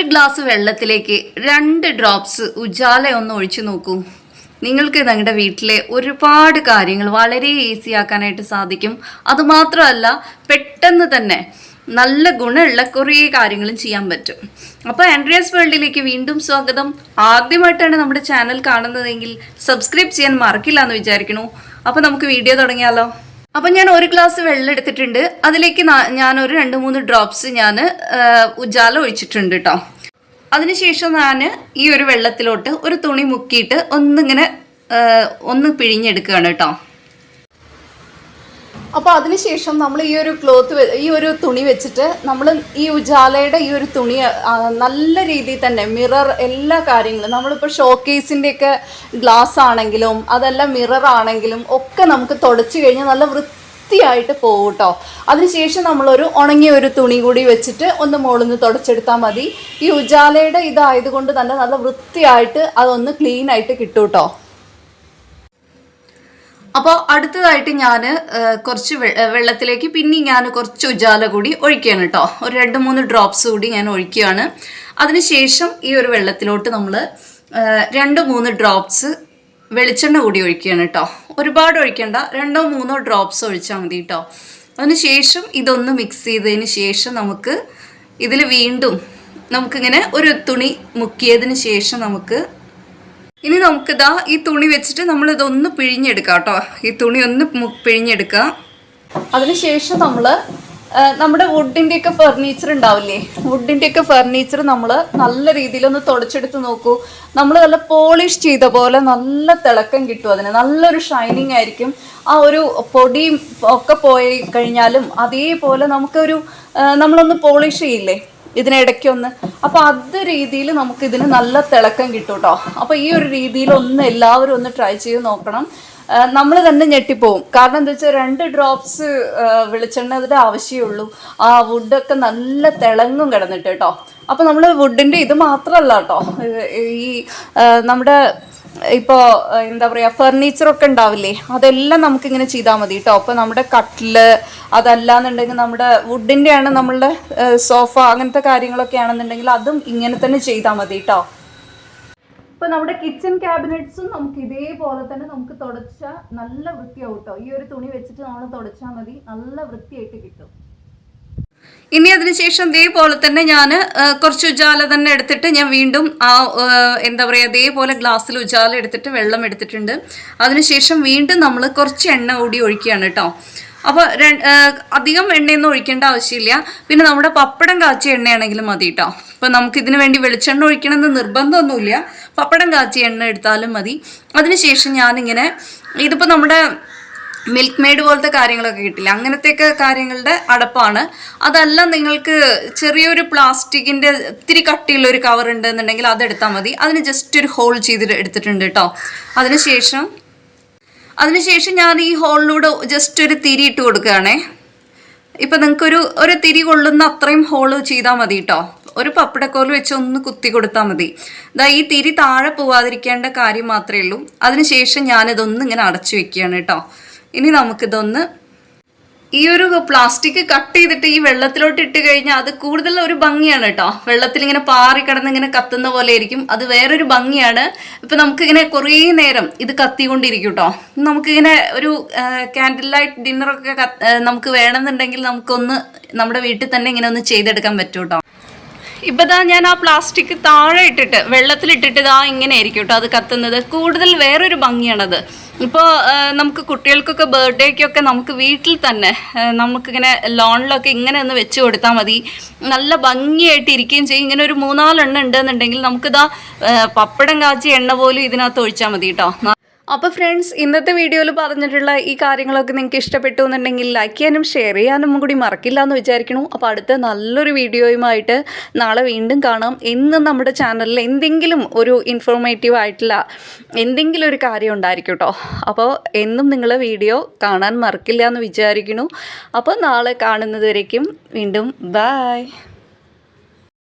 ഒരു ഗ്ലാസ് വെള്ളത്തിലേക്ക് രണ്ട് ഡ്രോപ്സ് ഉജാല ഒന്ന് ഒഴിച്ചു നോക്കൂ. നിങ്ങൾക്ക് നിങ്ങളുടെ വീട്ടിലെ ഒരുപാട് കാര്യങ്ങൾ വളരെ ഈസി ആക്കാനായിട്ട് സാധിക്കും. അതുമാത്രമല്ല പെട്ടെന്ന് തന്നെ നല്ല ഗുണമുള്ള കുറേ കാര്യങ്ങളും ചെയ്യാൻ പറ്റും. അപ്പോൾ ആൻഡ്രിയാസ് വേൾഡിലേക്ക് വീണ്ടും സ്വാഗതം. ആദ്യമായിട്ടാണ് നമ്മുടെ ചാനൽ കാണുന്നതെങ്കിൽ സബ്സ്ക്രൈബ് ചെയ്യാൻ മറക്കില്ല എന്ന് വിചാരിക്കണു അപ്പോൾ നമുക്ക് വീഡിയോ തുടങ്ങിയാലോ? അപ്പം ഞാൻ ഒരു ഗ്ലാസ് വെള്ളം എടുത്തിട്ടുണ്ട്. അതിലേക്ക് ഞാൻ ഒരു രണ്ട് മൂന്ന് ഡ്രോപ്സ് ഞാൻ ഉജാല ഒഴിച്ചിട്ടുണ്ട് കേട്ടോ അതിനുശേഷം ഞാൻ ഈ ഒരു വെള്ളത്തിലോട്ട് ഒരു തുണി മുക്കിയിട്ട് ഒന്നിങ്ങനെ ഒന്ന് പിഴിഞ്ഞെടുക്കുകയാണ് കേട്ടോ അപ്പോൾ അതിനുശേഷം നമ്മൾ ഈ ഒരു ക്ലോത്ത് ഈ ഒരു തുണി വെച്ചിട്ട് നമ്മൾ ഈ ഉജാലയുടെ ഈ ഒരു തുണി നല്ല രീതിയിൽ തന്നെ മിറർ എല്ലാ കാര്യങ്ങളും നമ്മളിപ്പോൾ ഷോക്കേസിന്റെയൊക്കെ ഗ്ലാസ് ആണെങ്കിലും അതെല്ലാം മിറർ ആണെങ്കിലും ഒക്കെ നമുക്ക് തുടച്ചു കഴിഞ്ഞാൽ നല്ല വൃത്തിയായിട്ട് പോകും കേട്ടോ അതിനുശേഷം നമ്മളൊരു ഉണങ്ങിയ ഒരു തുണി കൂടി വെച്ചിട്ട് ഒന്ന് മുകളിൽ നിന്ന് തുടച്ചെടുത്താൽ മതി. ഈ ഉജാലയുടെ ഇതായതുകൊണ്ട് തന്നെ നല്ല വൃത്തിയായിട്ട് അതൊന്ന് ക്ലീൻ ആയിട്ട് കിട്ടും കേട്ടോ അപ്പോൾ അടുത്തതായിട്ട് ഞാൻ കുറച്ച് വെള്ളത്തിലേക്ക് പിന്നെ ഞാൻ കുറച്ച് ഉജാല കൂടി ഒഴിക്കുകയാണ് കേട്ടോ ഒരു രണ്ട് മൂന്ന് ഡ്രോപ്സ് കൂടി ഞാൻ ഒഴിക്കുകയാണ്. അതിനുശേഷം ഈ ഒരു വെള്ളത്തിലോട്ട് നമ്മൾ രണ്ട് മൂന്ന് ഡ്രോപ്സ് വെളിച്ചെണ്ണ കൂടി ഒഴിക്കുകയാണ് കേട്ടോ ഒരുപാട് ഒഴിക്കേണ്ട രണ്ടോ മൂന്നോ ഡ്രോപ്സ് ഒഴിച്ചാൽ മതി കേട്ടോ അതിനുശേഷം ഇതൊന്ന് മിക്സ് ചെയ്തതിന് ശേഷം നമുക്ക് ഇതിൽ വീണ്ടും നമുക്കിങ്ങനെ ഒരു തുണി മുക്കിയതിന് ശേഷം നമുക്ക് ഇനി നമുക്കിതാ ഈ തുണി വെച്ചിട്ട് നമ്മൾ ഇതൊന്ന് പിഴിഞ്ഞെടുക്കാം കേട്ടോ. ഈ തുണി ഒന്ന് പിഴിഞ്ഞെടുക്കുക അതിനുശേഷം നമ്മൾ നമ്മുടെ വുഡിന്റെ ഒക്കെ ഫർണിച്ചർ ഉണ്ടാവില്ലേ? വുഡിന്റെ ഒക്കെ ഫർണിച്ചർ നമ്മൾ നല്ല രീതിയിൽ ഒന്ന് തുടച്ചെടുത്ത് നോക്കൂ. നമ്മൾ നല്ല പോളിഷ് ചെയ്ത പോലെ നല്ല തിളക്കം കിട്ടും അതിന്. നല്ലൊരു ഷൈനിങ് ആയിരിക്കും. ആ ഒരു പൊടിയും ഒക്കെ പോയി കഴിഞ്ഞാലും അതേപോലെ നമുക്കൊരു നമ്മളൊന്ന് പോളിഷ് ചെയ്യില്ലേ? ഇതിനിടയ്ക്കൊന്ന് അപ്പോൾ അത് രീതിയിൽ നമുക്ക് ഇതിന് നല്ല തിളക്കം കിട്ടും കേട്ടോ അപ്പോൾ ഈ ഒരു രീതിയിൽ ഒന്ന് എല്ലാവരും ഒന്ന് ട്രൈ ചെയ്ത് നോക്കണം. നമ്മൾ തന്നെ ഞെട്ടിപ്പോവും. കാരണം എന്താ വെച്ചാൽ രണ്ട് ഡ്രോപ്സ് വെളിച്ചെണ്ണയുടെ ആവശ്യമുള്ളൂ ആ വുഡൊക്കെ നല്ല തിളങ്ങും കിടന്നിട്ട് കേട്ടോ അപ്പോൾ നമ്മൾ വുഡിന്റെ ഇത് മാത്രമല്ല കേട്ടോ ഈ നമ്മുടെ ഇപ്പോൾ എന്താ പറയുക ഫർണിച്ചറൊക്കെ ഉണ്ടാവില്ലേ അതെല്ലാം നമുക്കിങ്ങനെ ചെയ്താൽ മതി കേട്ടോ അപ്പോൾ നമ്മുടെ കട്ടിൽ അതല്ലാന്നുണ്ടെങ്കിൽ നമ്മുടെ വുഡിന്റെ ആണ് നമ്മളുടെ സോഫ അങ്ങനത്തെ കാര്യങ്ങളൊക്കെ ആണെന്നുണ്ടെങ്കിൽ അതും ഇങ്ങനെ തന്നെ ചെയ്താൽ മതി കേട്ടോ ഇപ്പോൾ നമ്മുടെ കിച്ചൺ ക്യാബിനറ്റ്സും നമുക്ക് ഇതേപോലെ തന്നെ നമുക്ക് തുടച്ചാൽ നല്ല വൃത്തിയാവും കേട്ടോ ഈ ഒരു തുണി വെച്ചിട്ട് നമ്മൾ തുടച്ചാൽ മതി നല്ല വൃത്തിയായിട്ട് കിട്ടും. ഇനി അതിനുശേഷം ഇതേപോലെ തന്നെ ഞാൻ കുറച്ച് ഉജാല തന്നെ എടുത്തിട്ട് ഞാൻ വീണ്ടും ആ എന്താ പറയുക അതേപോലെ ഗ്ലാസ്സിൽ ഉജാല എടുത്തിട്ട് വെള്ളം എടുത്തിട്ടുണ്ട്. അതിനുശേഷം വീണ്ടും നമ്മൾ കുറച്ച് എണ്ണ കൂടി ഒഴിക്കുകയാണ് കേട്ടോ. അപ്പോൾ അധികം എണ്ണയൊന്നും ഒഴിക്കേണ്ട ആവശ്യമില്ല. പിന്നെ നമ്മുടെ പപ്പടം കാച്ചിയ എണ്ണയാണെങ്കിലും മതി കേട്ടോ. അപ്പോൾ നമുക്ക് ഇതിന് വേണ്ടി വെളിച്ചെണ്ണ ഒഴിക്കണമെന്ന് നിർബന്ധമൊന്നുമില്ല. പപ്പടം കാച്ചിയ എണ്ണ എടുത്താലും മതി. അതിനുശേഷം ഞാനിങ്ങനെ ഇതിപ്പോൾ നമ്മുടെ മിൽക്ക് മെയ്ഡ് പോലത്തെ കാര്യങ്ങളൊക്കെ കിട്ടില്ല. അങ്ങനത്തെയൊക്കെ കാര്യങ്ങളുടെ അടപ്പാണ്. അതല്ല നിങ്ങൾക്ക് ചെറിയൊരു പ്ലാസ്റ്റിക്കിന്റെ ഇത്തിരി കട്ടിയുള്ള ഒരു കവർ ഉണ്ടെന്നുണ്ടെങ്കിൽ അതെടുത്താൽ മതി. അതിന് ജസ്റ്റ് ഒരു ഹോൾ ചെയ്ത് എടുത്തിട്ടുണ്ട് കേട്ടോ അതിനുശേഷം അതിനുശേഷം ഞാൻ ഈ ഹോളിലൂടെ ജസ്റ്റ് ഒരു തിരി ഇട്ട് കൊടുക്കുകയാണേ. ഇപ്പം നിങ്ങൾക്കൊരു ഒരു തിരി കൊള്ളുന്ന അത്രയും ഹോൾ ചെയ്താൽ മതി കേട്ടോ ഒരു പപ്പടക്കോൽ വെച്ച് ഒന്ന് കുത്തി കൊടുത്താൽ മതി. ഇതാ ഈ തിരി താഴെ പോവാതിരിക്കേണ്ട കാര്യം മാത്രമേ ഉള്ളൂ. അതിനുശേഷം ഞാനിതൊന്നും ഇങ്ങനെ അടച്ചു വെക്കുകയാണ് കേട്ടോ ഇനി നമുക്കിതൊന്ന് ഈ ഒരു പ്ലാസ്റ്റിക് കട്ട് ചെയ്തിട്ട് ഈ വെള്ളത്തിലോട്ട് ഇട്ട് കഴിഞ്ഞാൽ അത് കൂടുതൽ ഒരു ഭംഗിയാണ് കേട്ടോ. വെള്ളത്തിൽ ഇങ്ങനെ പാറി കിടന്ന് ഇങ്ങനെ കത്തുന്ന പോലെ ആയിരിക്കും. അത് വേറൊരു ഭംഗിയാണ്. ഇപ്പം നമുക്കിങ്ങനെ കുറേ നേരം ഇത് കത്തിക്കൊണ്ടിരിക്കും കേട്ടോ. നമുക്കിങ്ങനെ ഒരു ക്യാൻഡിൽ ലൈറ്റ് ഡിന്നറൊക്കെ നമുക്ക് വേണമെന്നുണ്ടെങ്കിൽ നമുക്കൊന്ന് നമ്മുടെ വീട്ടിൽ തന്നെ ഇങ്ങനെ ഒന്ന് ചെയ്തെടുക്കാൻ പറ്റും കേട്ടോ. ഇപ്പം ദാ ഞാൻ ആ പ്ലാസ്റ്റിക് താഴെ ഇട്ടിട്ട് വെള്ളത്തിലിട്ടിട്ട് ഇതാ ഇങ്ങനെ ആയിരിക്കും കേട്ടോ അത് കത്തുന്നത്. കൂടുതൽ വേറൊരു ഭംഗിയാണത്. ഇപ്പോൾ നമുക്ക് കുട്ടികൾക്കൊക്കെ ബർത്ത്ഡേക്കൊക്കെ നമുക്ക് വീട്ടിൽ തന്നെ നമുക്കിങ്ങനെ ലോണിലൊക്കെ ഇങ്ങനെ ഒന്ന് വെച്ച് കൊടുത്താൽ മതി. നല്ല ഭംഗിയായിട്ട് ഇരിക്കുകയും ചെയ്യും. ഇങ്ങനെ ഒരു മൂന്നാലെണ്ണം ഉണ്ടെന്നുണ്ടെങ്കിൽ നമുക്കിതാ പപ്പടം കാച്ചി എണ്ണ പോലും ഇതിനകത്ത് ഒഴിച്ചാൽ മതി കേട്ടോ. അപ്പോൾ ഫ്രണ്ട്സ് ഇന്നത്തെ വീഡിയോയിൽ പറഞ്ഞിട്ടുള്ള ഈ കാര്യങ്ങളൊക്കെ നിങ്ങൾക്ക് ഇഷ്ടപ്പെട്ടു എന്നുണ്ടെങ്കിൽ ലൈക്ക് ചെയ്യാനും ഷെയർ ചെയ്യാനും കൂടി മറക്കില്ല എന്ന് വിചാരിക്കണു അപ്പോൾ അടുത്ത നല്ലൊരു വീഡിയോയുമായിട്ട് നാളെ വീണ്ടും കാണാം. എന്നും നമ്മുടെ ചാനലിൽ എന്തെങ്കിലും ഒരു ഇൻഫോർമേറ്റീവ് ആയിട്ടുള്ള എന്തെങ്കിലും ഒരു കാര്യം ഉണ്ടായിരിക്കും കേട്ടോ അപ്പോൾ എന്നും നിങ്ങൾ വീഡിയോ കാണാൻ മറക്കില്ല എന്ന് വിചാരിക്കണു അപ്പോൾ നാളെ കാണുന്നതുവരേക്കും വീണ്ടും ബായ്